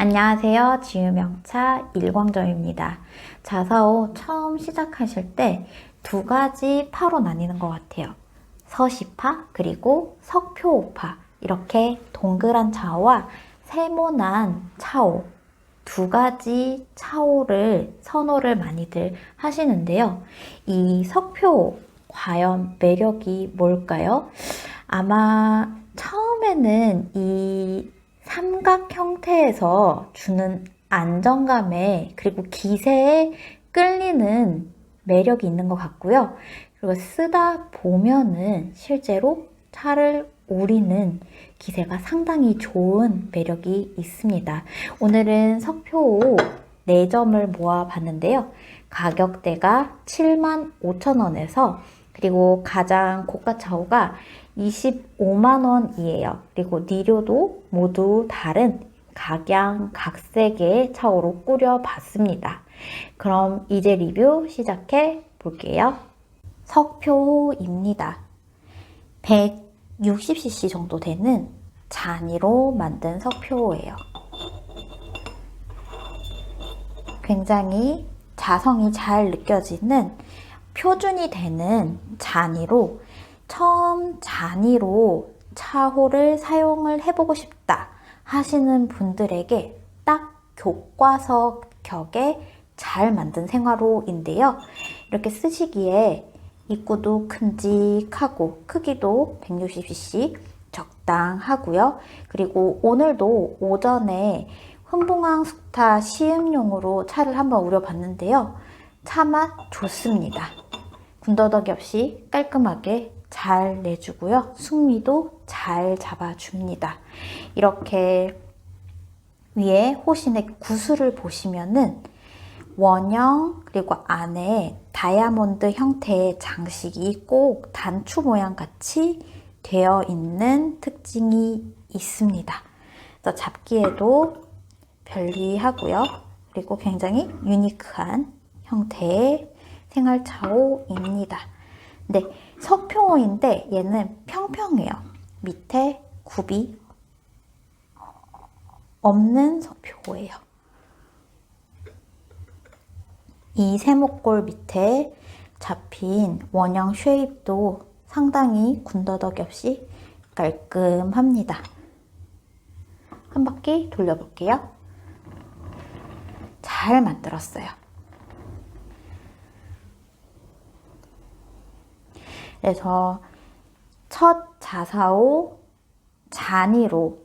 안녕하세요. 지유명차 일광점입니다. 자사오 처음 시작하실 때 두 가지 파로 나뉘는 것 같아요. 서시파 그리고 석표오파 이렇게 동그란 차오와 세모난 차오 두 가지 차오를 선호를 많이들 하시는데요. 이 석표 과연 매력이 뭘까요? 아마 처음에는 이 삼각 형태에서 주는 안정감에 그리고 기세에 끌리는 매력이 있는 것 같고요. 그리고 쓰다 보면은 실제로 차를 우리는 기세가 상당히 좋은 매력이 있습니다. 오늘은 석표 4점을 모아 봤는데요. 가격대가 7만 5천 원에서 그리고 가장 고가 차오가 25만 원이에요. 그리고 니료도 모두 다른 각양 각색의 차오로 꾸려봤습니다. 그럼 이제 리뷰 시작해 볼게요. 석표입니다. 160cc 정도 되는 잔이로 만든 석표예요. 굉장히 자성이 잘 느껴지는 표준이 되는 잔이로 처음 잔이로 차호를 사용을 해보고 싶다 하시는 분들에게 딱 교과서 격에 잘 만든 생화로인데요. 이렇게 쓰시기에 입구도 큼직하고 크기도 160cc 적당하고요. 그리고 오늘도 오전에 훈붕항 숙타 시음용으로 차를 한번 우려봤는데요. 차맛 좋습니다. 군더더기 없이 깔끔하게 잘 내주고요. 숙미도 잘 잡아줍니다. 이렇게 위에 호신의 구슬을 보시면은 원형 그리고 안에 다이아몬드 형태의 장식이 꼭 단추 모양 같이 되어 있는 특징이 있습니다. 그래서 잡기에도 편리하고요. 그리고 굉장히 유니크한 형태의 생활차오입니다. 네, 석표인데 얘는 평평해요. 밑에 굽이 없는 석표예요. 이 세모골 밑에 잡힌 원형 쉐입도 상당히 군더더기 없이 깔끔합니다. 한 바퀴 돌려볼게요. 잘 만들었어요. 그래서 첫 자사오 잔이로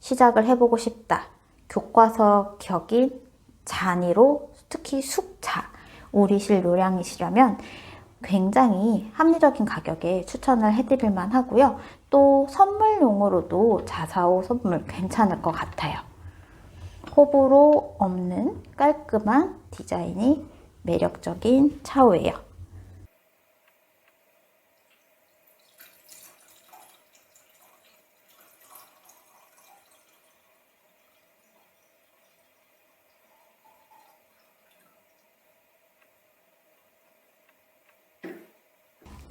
시작을 해보고 싶다. 교과서 격인 잔이로 특히 숙차 우리실 요량이시라면 굉장히 합리적인 가격에 추천을 해드릴 만 하고요. 또 선물용으로도 자사오 선물 괜찮을 것 같아요. 호불호 없는 깔끔한 디자인이 매력적인 차오예요.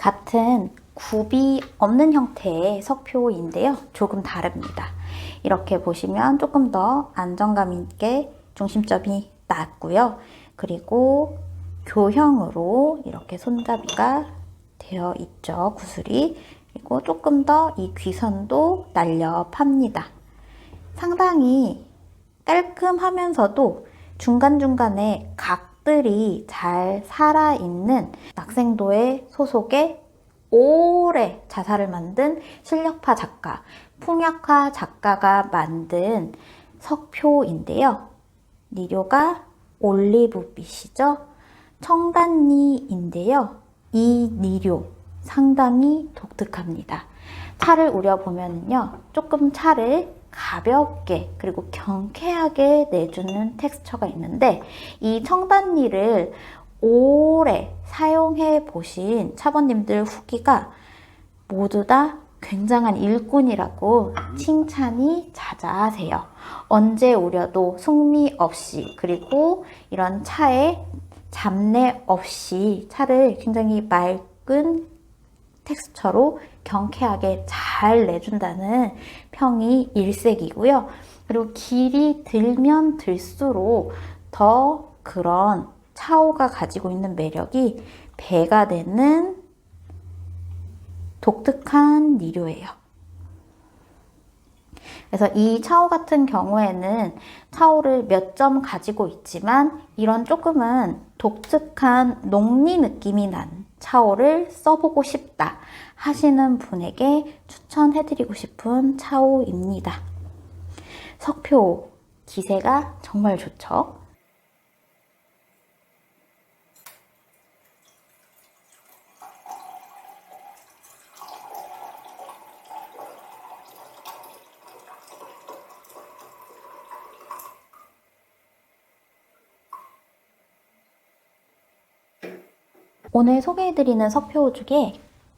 같은 굽이 없는 형태의 석표인데요. 조금 다릅니다. 이렇게 보시면 조금 더 안정감 있게 중심점이 낮고요. 그리고 교형으로 이렇게 손잡이가 되어 있죠. 구슬이. 그리고 조금 더 이 귀선도 날렵합니다. 상당히 깔끔하면서도 중간중간에 각 들이 잘 살아있는 낙생도의 소속의 오래 자사를 만든 실력파 작가, 풍약화 작가가 만든 석표인데요. 니료가 올리브빛이죠. 청단니인데요. 이 니료 상당히 독특합니다. 차를 우려보면요. 조금 차를 가볍게 그리고 경쾌하게 내주는 텍스처가 있는데 이 청단니를 오래 사용해 보신 차번님들 후기가 모두 다 굉장한 일꾼이라고 칭찬이 자자하세요. 언제 우려도 속미 없이 그리고 이런 차에 잡내 없이 차를 굉장히 맑은 텍스처로 경쾌하게 잘 내준다는 평이 일색이고요. 그리고 길이 들면 들수록 더 그런 차오가 가지고 있는 매력이 배가 되는 독특한 니료예요. 그래서 이 차오 같은 경우에는 차오를 몇 점 가지고 있지만 이런 조금은 독특한 녹리 느낌이 난 차오를 써보고 싶다 하시는 분에게 추천해드리고 싶은 차오입니다. 석표 기세가 정말 좋죠. 오늘 소개해드리는 석표 중에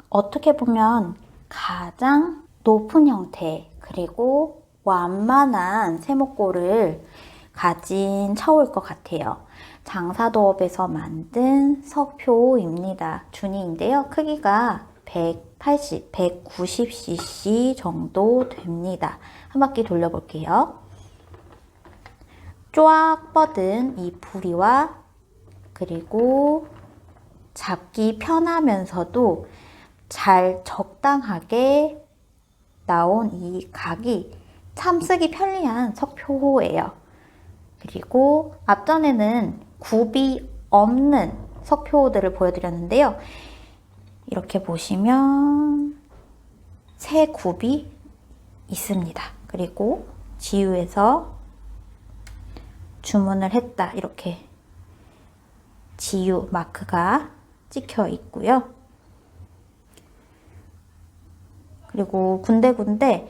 어떻게 보면 가장 높은 형태 그리고 완만한 세모꼴을 가진 차오일 것 같아요. 장사도업에서 만든 석표입니다. 준이인데요. 크기가 180, 190cc 정도 됩니다. 한 바퀴 돌려볼게요. 쫙 뻗은 이 부리와 그리고 잡기 편하면서도 잘 적당하게 나온 이 각이 참 쓰기 편리한 석표호예요. 그리고 앞전에는 굽이 없는 석표호들을 보여드렸는데요. 이렇게 보시면 새 굽이 있습니다. 그리고 지유에서 주문을 했다. 이렇게 지유 마크가 찍혀 있고요. 그리고 군데군데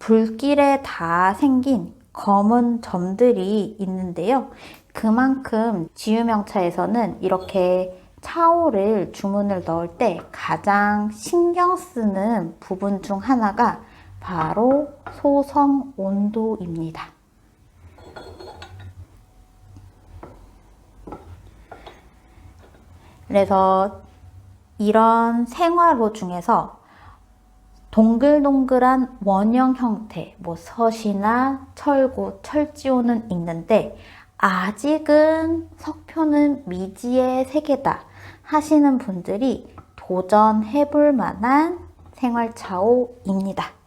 불길에 다 생긴 검은 점들이 있는데요. 그만큼 지유명차에서는 이렇게 차오를 주문을 넣을 때 가장 신경 쓰는 부분 중 하나가 바로 소성 온도입니다. 그래서 이런 생화로 중에서 동글동글한 원형 형태, 뭐 서시나 철고, 철지호는 있는데 아직은 석표는 미지의 세계다 하시는 분들이 도전해 볼 만한 생활차오입니다.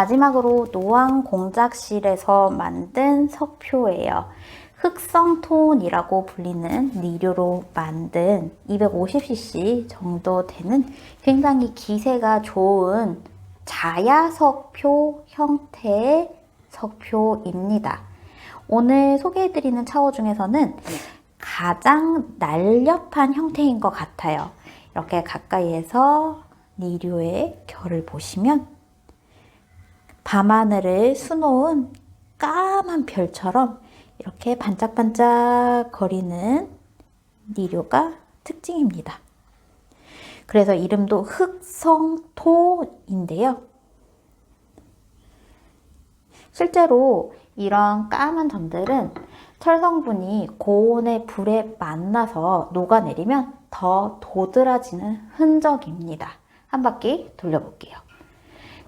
마지막으로 노왕 공작실에서 만든 석표예요. 흑성톤이라고 불리는 니료로 만든 250cc 정도 되는 굉장히 기세가 좋은 자야석표 형태의 석표입니다. 오늘 소개해드리는 차오 중에서는 가장 날렵한 형태인 것 같아요. 이렇게 가까이에서 니료의 결을 보시면 밤하늘을 수놓은 까만 별처럼 이렇게 반짝반짝 거리는 니료가 특징입니다. 그래서 이름도 흑성토인데요. 실제로 이런 까만 점들은 철성분이 고온의 불에 만나서 녹아내리면 더 도드라지는 흔적입니다. 한 바퀴 돌려볼게요.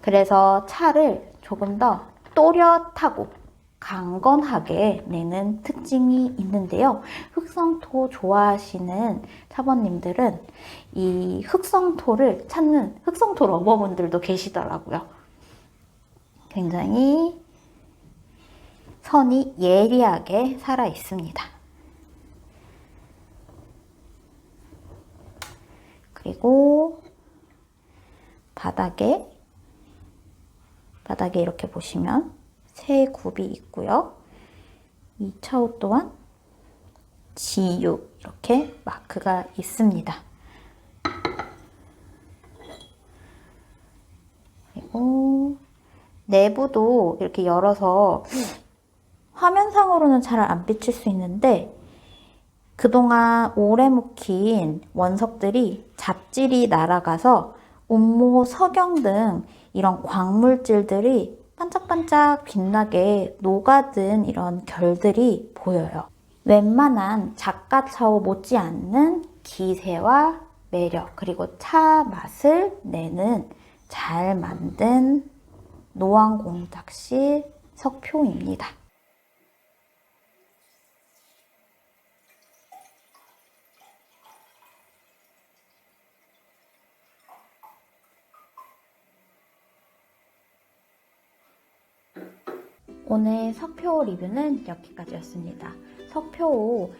그래서 차를 조금 더 또렷하고 강건하게 내는 특징이 있는데요. 흑성토 좋아하시는 차번님들은 이 흑성토를 찾는 흑성토 러버분들도 계시더라고요. 굉장히 선이 예리하게 살아 있습니다. 그리고 바닥에 바닥에 이렇게 보시면 새 굽이 있고요. 이 차옷 또한 지유 이렇게 마크가 있습니다. 그리고 내부도 이렇게 열어서 화면상으로는 잘 안 비칠 수 있는데 그동안 오래 묵힌 원석들이 잡질이 날아가서 운모, 석영 등 이런 광물질들이 반짝반짝 빛나게 녹아든 이런 결들이 보여요. 웬만한 작가차오 못지않는 기세와 매력 그리고 차 맛을 내는 잘 만든 노왕공작시 석표입니다. 오늘 석표 리뷰는 여기까지였습니다. 석표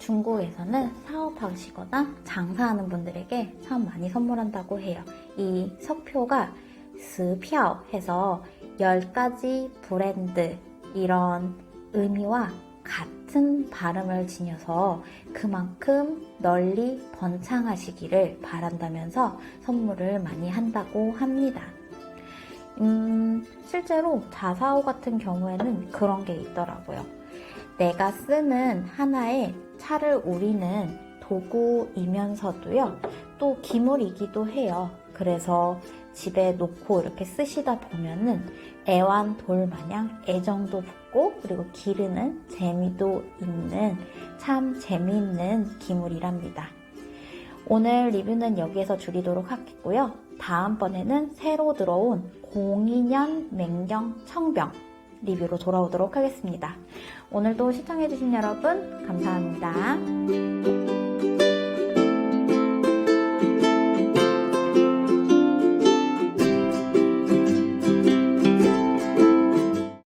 중국에서는 사업하시거나 장사하는 분들에게 참 많이 선물한다고 해요. 이 석표가 스표 해서 10가지 브랜드 이런 의미와 같은 발음을 지녀서 그만큼 널리 번창하시기를 바란다면서 선물을 많이 한다고 합니다. 음, 실제로 자사오 같은 경우에는 그런 게 있더라고요. 내가 쓰는 하나의 차를 우리는 도구이면서도요, 또 기물이기도 해요. 그래서 집에 놓고 이렇게 쓰시다 보면은 애완 돌 마냥 애정도 붙고 그리고 기르는 재미도 있는 참 재미있는 기물이랍니다. 오늘 리뷰는 여기에서 줄이도록 하겠고요. 다음번에는 새로 들어온 02년 맹경 청병 리뷰로 돌아오도록 하겠습니다. 오늘도 시청해주신 여러분 감사합니다.